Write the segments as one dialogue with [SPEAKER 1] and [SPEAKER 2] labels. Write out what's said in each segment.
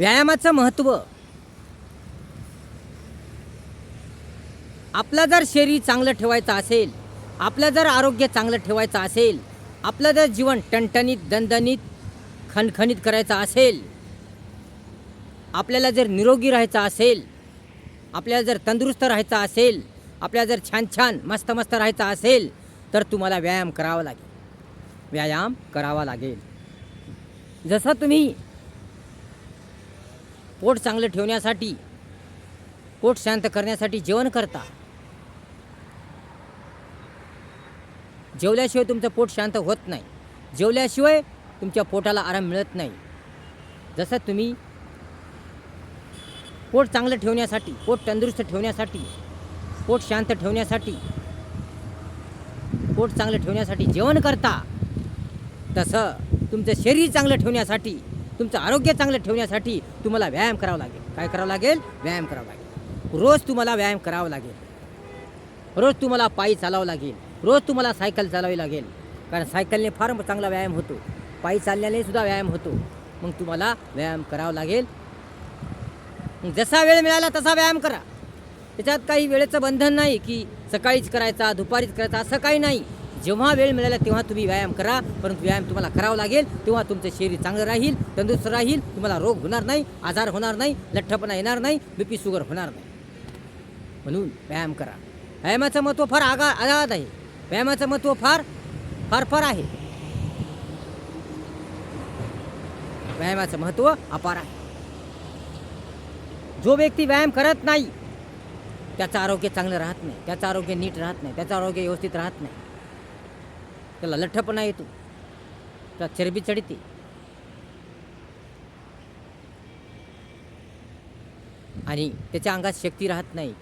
[SPEAKER 1] व्यायामाचं महत्त्व. आपलं जर शरीर चांगलं ठेवायचं असेल आपलं जर आरोग्य चांगलं ठेवायचं असेल आपलं जर जीवन टणटणीत दणदणीत खणखणीत करायचं असेल आपल्याला जर निरोगी राहायचं असेल आपल्याला जर तंदुरुस्त राहायचं असेल आपल्याला जर छान छान मस्त मस्त राहायचं असेल तर तुम्हाला व्यायाम करावा लागेल. व्यायाम करावा लागेल. जसं तुम्ही पोट चांगलं ठेवण्यासाठी पोट शांत करण्यासाठी जेवण करता. जेवल्याशिवाय तुमचं पोट शांत होत नाही. जेवल्याशिवाय तुमच्या पोटाला आराम मिळत नाही. जसं तुम्ही पोट चांगलं ठेवण्यासाठी पोट तंदुरुस्त ठेवण्यासाठी पोट शांत ठेवण्यासाठी पोट चांगलं ठेवण्यासाठी जेवण करता तसं तुमचं शरीर चांगलं ठेवण्यासाठी तुमचं आरोग्य चांगलं ठेवण्यासाठी तुम्हाला व्यायाम करावा लागेल. काय करावं लागेल? व्यायाम करावा लागेल. रोज तुम्हाला व्यायाम करावा लागेल. रोज तुम्हाला पायी चालावं लागेल. रोज तुम्हाला सायकल चालावी लागेल. कारण सायकलने फार चांगला व्यायाम होतो. पायी चालण्याने सुद्धा व्यायाम होतो. मग तुम्हाला व्यायाम करावा लागेल. मग जसा वेळ मिळाला तसा व्यायाम करा. त्याच्यात काही वेळेचं बंधन नाही की सकाळीच करायचा दुपारीच करायचा असं काही नाही. जेव्हा वेळ मिळाला तेव्हा तुम्ही व्यायाम करा परंतु व्यायाम तुम्हाला करावा लागेल तेव्हा तुमचं शरीर चांगलं राहील तंदुरुस्त राहील तुम्हाला रोग होणार नाही आजार होणार नाही लठ्ठपणा येणार नाही बीपी शुगर होणार नाही. म्हणून व्यायाम करा. व्यायामाचं महत्त्व फार आगा आघात आहे. व्यायामाचं महत्त्व फार फार फार आहे. व्यायामाचं महत्त्व अपार आहे. जो व्यक्ती व्यायाम करत नाही त्याचं आरोग्य चांगलं राहत नाही त्याचं आरोग्य नीट राहत नाही त्याचं आरोग्य व्यवस्थित राहत नाही. त्याला लठ्ठपणा येतो त्याला चरबी चढते. आणि त्याच्या अंगात शक्ती राहत नाही.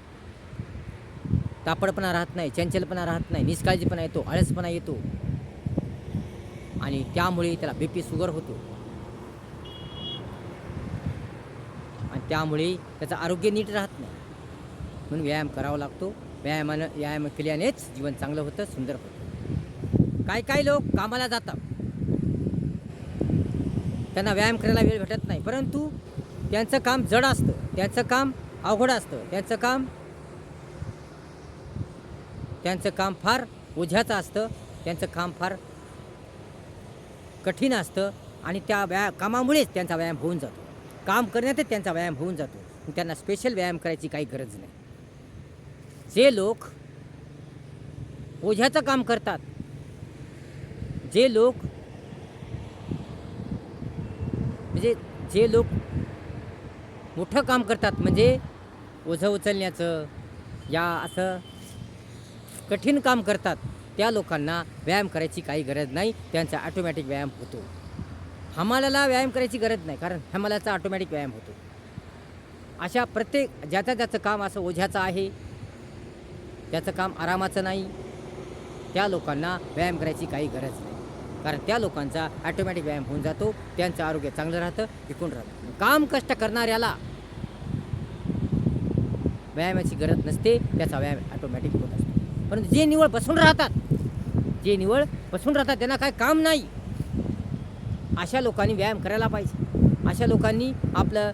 [SPEAKER 1] तापडपणा राहत नाही चंचलपणा राहत नाही निष्काळजीपणा येतो आळसपणा येतो. आणि त्यामुळे त्याला बीपी शुगर होतो. आणि त्यामुळे त्याचं आरोग्य नीट राहत नाही. म्हणून व्यायाम करावा लागतो. व्यायामानं व्यायाम केल्यानेच जीवन चांगलं होतं सुंदर होतं. काही काही लोक कामाला जातात. त्यांना व्यायाम करायला वेळ भेटत नाही. परंतु त्यांचं काम जड असतं. त्यांचं काम अवघड असतं. त्यांचं काम त्यांचं काम फार ओझ्याचं असतं. त्यांचं काम फार कठीण असतं आणि त्या व्याया कामामुळेच त्यांचा व्यायाम होऊन जातो. काम करण्यातच त्यांचा व्यायाम होऊन जातो. त्यांना स्पेशल व्यायाम करायची काही गरज नाही. जे लोक ओझ्याचं काम करतात जे लोक म्हणजे जे लोक मोठं काम करतात म्हणजे ओझं उचलण्याचं या असं कठीण काम करतात त्या लोकांना व्यायाम करायची काही गरज नाही त्यांचा ॲटोमॅटिक व्यायाम होतो. हमालाला व्यायाम करायची गरज नाही कारण हमालाचा ऑटोमॅटिक व्यायाम होतो. अशा प्रत्येक ज्याचं ज्याचं काम असं ओझ्याचं आहे त्याचं काम आरामाचं नाही त्या लोकांना व्यायाम करायची काही गरज नाही. कारण त्या लोकांचा ॲटोमॅटिक व्यायाम होऊन जातो त्यांचं आरोग्य चांगलं राहतं टिकून राहतं. काम कष्ट करणाऱ्याला व्यायामाची गरज नसते त्याचा व्यायाम ॲटोमॅटिक होत असतो. परंतु जे निवळ बसून राहतात जे निवळ बसून राहतात त्यांना काय काम नाही. अशा लोकांनी व्यायाम करायला पाहिजे. अशा लोकांनी आपलं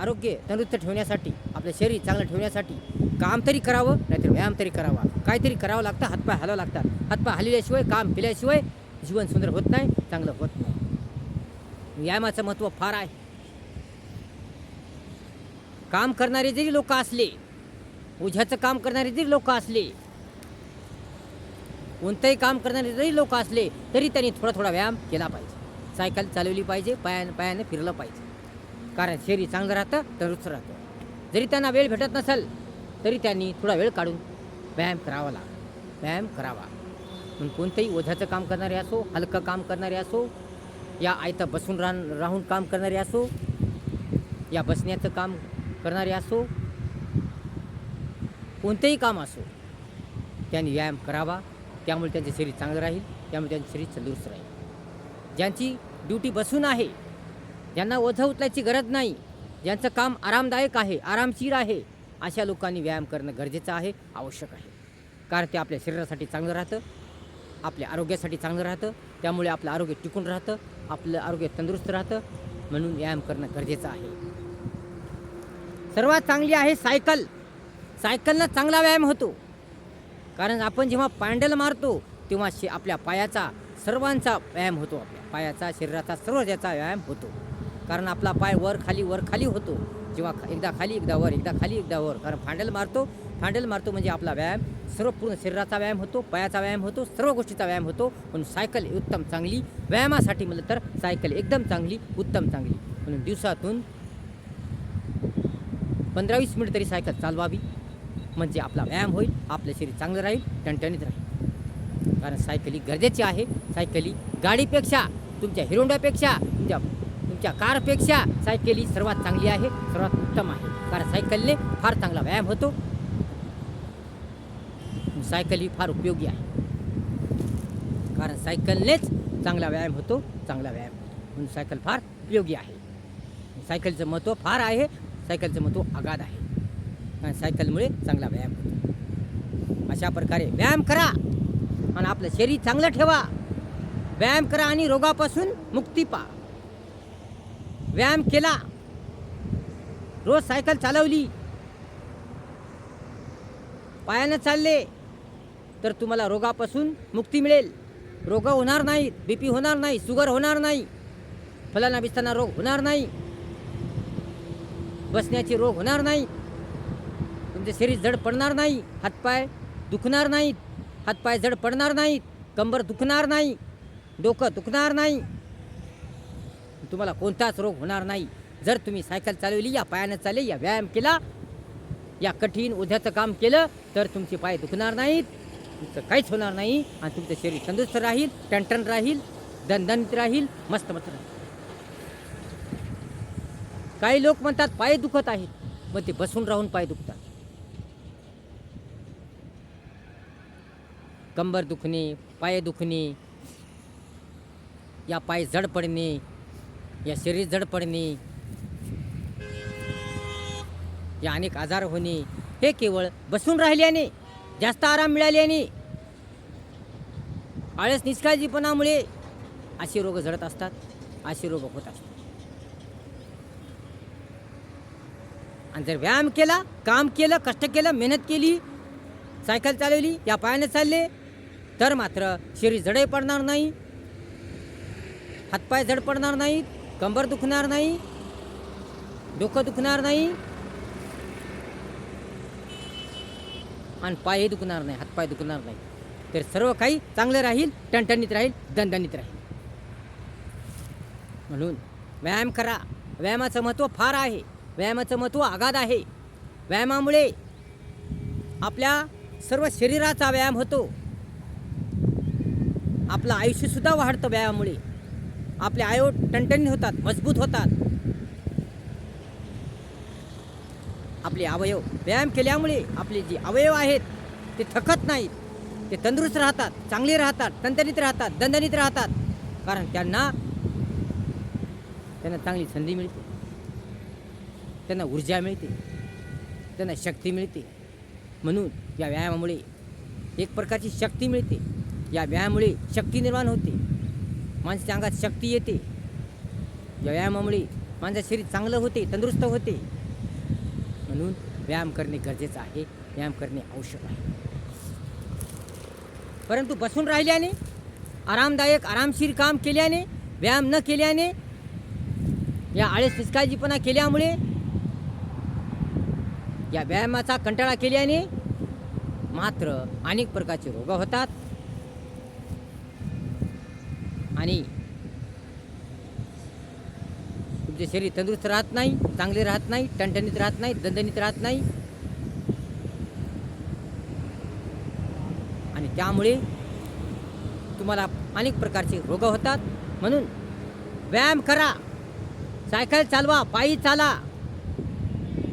[SPEAKER 1] आरोग्य तंदुरुस्त ठेवण्यासाठी आपलं शरीर चांगलं ठेवण्यासाठी काम तरी करावं नाहीतर व्यायाम तरी करावा. काहीतरी करावं लागतं हातपाय हलावं लागतात. हातपाय हलल्याशिवाय काम केल्याशिवाय जीवन सुंदर होत नाही चांगलं होत नाही. व्यायामाचं महत्त्व फार आहे. काम करणारे जरी लोक असले ओझ्याचं काम करणारे जरी लोक असले कोणतंही काम करणारे जरी लोक असले तरी त्यांनी थोडा थोडा व्यायाम केला पाहिजे. सायकल चालवली पाहिजे पायाने पायाने फिरलं पाहिजे. कारण शरीर चांगलं राहतं तंदुरुस्त राहतं. जरी त्यांना वेळ भेटत नसेल तरी त्यांनी थोडा वेळ काढून व्यायाम करावा लागला व्यायाम करावा. मग कोणतंही ओझ्याचं काम करणारे असो हलकं काम करणारे असो या आयतं बसून राहून राहून काम करणारे असो या बसण्याचं काम करणारे असो कोणतंही काम असो त्यांनी व्यायाम करावा त्यामुळे त्यांचे शरीर चांगलं राहील त्यामुळे त्यांचे शरीर तंदुरुस्त राहील. ज्यांची ड्युटी बसून आहे ज्यांना ओझं उचलायची गरज नाही ज्यांचं काम आरामदायक आहे आरामशीर आहे अशा लोकांनी व्यायाम करणं गरजेचं आहे आवश्यक आहे. कारण ते आपल्या शरीरासाठी चांगलं राहतं आपल्या आरोग्यासाठी चांगलं राहतं त्यामुळे आपलं आरोग्य टिकून राहतं आपलं आरोग्य तंदुरुस्त राहतं म्हणून व्यायाम करणं गरजेचं आहे. सर्वात चांगली आहे सायकल. सायकलनं चांगला व्यायाम होतो. कारण आपण जेव्हा पॅन्डल मारतो तेव्हा शे आपल्या पायाचा सर्वांचा व्यायाम होतो आपल्या. पायाचा शरीराचा सर्व ज्याचा व्यायाम होतो. कारण आपला पाय वर खाली वर खाली होतो. जेव्हा एकदा खाली एकदा वर एकदा खाली एकदा वर. कारण फांडल मारतो फांडल मारतो म्हणजे आपला व्यायाम सर्व पूर्ण शरीराचा व्यायाम होतो पायाचा व्यायाम होतो सर्व गोष्टीचा व्यायाम होतो. म्हणून सायकल उत्तम चांगली. व्यायामासाठी म्हटलं तर सायकल एकदम चांगली उत्तम चांगली. म्हणून दिवसातून पंधरा वीस मिनिट तरी सायकल चालवावी. म्हणजे आपला व्यायाम होईल आपलं शरीर चांगलं राहील टणटणीत राहील. कारण सायकल ही गरजेची आहे. सायकल ही गाडीपेक्षा तुमच्या हिरोंडापेक्षा तुमच्या कारपेक्षा सायकल ही सर्वात चांगली आहे सर्वात उत्तम आहे. कारण सायकलने फार चांगला व्यायाम होतो. सायकल ही फार उपयोगी आहे. कारण सायकलनेच चांगला व्यायाम होतो चांगला व्यायाम होतो. म्हणून सायकल फार उपयोगी आहे. सायकलचं महत्त्व फार आहे सायकलचं महत्त्व अगाध आहे. कारण सायकलमुळे चांगला व्यायाम होतो. अशा प्रकारे व्यायाम करा आणि आपलं शरीर चांगलं ठेवा. व्यायाम करा आणि रोगापासून मुक्ती पा. व्यायाम केला. रोज सायकल चालवली. पायानं चालले तर तुम्हाला रोगापासून मुक्ती मिळेल. रोग होणार नाहीत बी पी होणार नाही शुगर होणार नाही फलाना बिस्ताना रोग होणार नाही बसण्याचे रोग होणार नाही तुमचे शरीर जड पडणार नाही हातपाय दुखणार नाहीत हातपाय जड पडणार नाहीत कंबर दुखणार नाही डोकं दुखणार नाही तुम्हाला कोणताच रोग होणार नाही. जर तुम्ही सायकल चालवली या पायानं चालले या व्यायाम केला या कठीण उद्याचं काम केलं तर तुमचे पाय दुखणार नाहीत तुमचं काहीच होणार नाही आणि तुमचं शरीर तंदुरुस्त राहील टणटण राहील दणदणीत राहील मस्त मस्त राहील. काही लोक म्हणतात पाय दुखत आहेत मग ते बसून राहून पाय दुखतात. कंबर दुखणे पाय दुखणे या पाय जड पडणे या शरीर जड पडणे या अनेक आजार होणे हे केवळ बसून राहिल्याने जास्त आराम मिळाल्याने आळस निष्काळजीपणामुळे असे रोग झडत असतात असे रोग होत असतात. आणि जर व्यायाम केला काम केलं कष्ट केलं मेहनत केली सायकल चालवली या पायाने चालले तर मात्र शरीर जडही पडणार नाही हातपाय जड पडणार नाहीत कंबर दुखणार नाही डोकं दुखणार नाही आणि पायही दुखणार नाही हातपाय दुखणार नाही. तर सर्व काही चांगलं राहील टणटणीत राहील दणदणीत राहील. म्हणून व्यायाम करा. व्यायामाचं महत्त्व फार आहे. व्यायामाचं महत्त्व आगाध आहे. व्यायामामुळे आपल्या सर्व शरीराचा व्यायाम होतो. आपलं आयुष्यसुद्धा वाढतं व्यायामामुळे. आपले आयो टणटणी होतात मजबूत होतात. आपले अवयव व्यायाम केल्यामुळे आपले जे अवयव आहेत ते थकत नाहीत. ते तंदुरुस्त राहतात चांगले राहतात तंतनीत राहतात दणदणीत राहतात. कारण त्यांना त्यांना चांगली संधी मिळते. त्यांना ऊर्जा मिळते. त्यांना शक्ती मिळते. म्हणून या व्यायामामुळे एक प्रकारची शक्ती मिळते. या व्यायामामुळे शक्ती निर्माण होते. माणसाच्या अंगात शक्ती येते. या व्यायामामुळे माणसाचं शरीर चांगलं होते तंदुरुस्त होते. म्हणून व्यायाम करणे गरजेचं आहे व्यायाम करणे आवश्यक आहे. परंतु बसून राहिल्याने आरामदायक आरामशीर काम केल्याने व्यायाम न केल्याने या आळस निष्काळजीपणा केल्यामुळे या व्यायामाचा कंटाळा केल्याने मात्र अनेक प्रकारचे रोग होतात. आणि तुमचे शरीर तंदुरुस्त राहत नाही चांगले राहत नाही टणटणीत राहत नाही दणदणीत राहत नाही. आणि त्यामुळे तुम्हाला अनेक प्रकारचे रोग होतात. म्हणून व्यायाम करा. सायकल चालवा पायी चाला.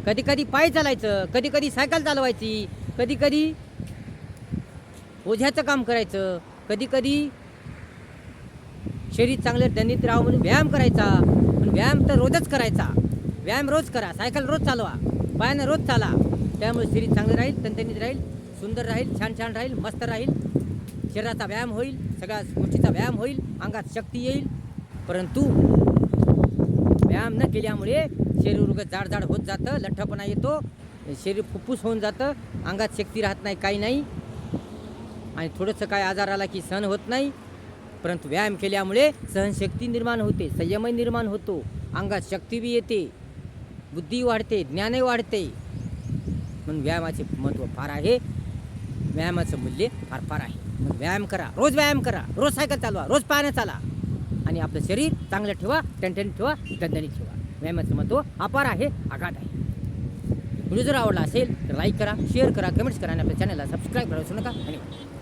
[SPEAKER 1] कधी कधी पायी चालायचं कधी कधी सायकल चालवायची कधी कधी ओझ्याचं काम करायचं कधी कधी शरीर चांगलं दणित राहावं म्हणून व्यायाम करायचा. पण व्यायाम तर रोजच करायचा. व्यायाम रोज करा. सायकल रोज चालवा. पायानं रोज चाला. त्यामुळे शरीर चांगलं राहील तणतणीत राहील सुंदर राहील छान छान राहील मस्त राहील. शरीराचा व्यायाम होईल सगळ्या गोष्टीचा व्यायाम होईल अंगात शक्ती येईल. परंतु व्यायाम न केल्यामुळे शरीर उगत जाड जाड होत जातं लठ्ठपणा येतो शरीर फुप्फूस होऊन जातं अंगात शक्ती राहत नाही काही नाही. आणि थोडंसं काय आजार आला की सहन होत नाही. परंतु व्यायाम केल्यामुळे सहनशक्ती निर्माण होते संयमही निर्माण होतो अंगात शक्ती बी येते बुद्धी वाढते ज्ञानही वाढते. म्हणून व्यायामाचे महत्त्व फार आहे. व्यायामाचं मूल्य फार फार आहे. मग व्यायाम करा रोज व्यायाम करा रोज सायकल चालवा रोज पाण्यात चाला. आणि आपलं शरीर चांगलं ठेवा टणटणीत ठेवा दणदणीत ठेवा. व्यायामाचं महत्त्व अपार आहे आघात आहे. व्हिडिओ जर आवडला असेल तर लाईक करा शेअर करा कमेंट्स करा आणि आपल्या चॅनलला सबस्क्राईब करा विसरू नका. धन्यवाद.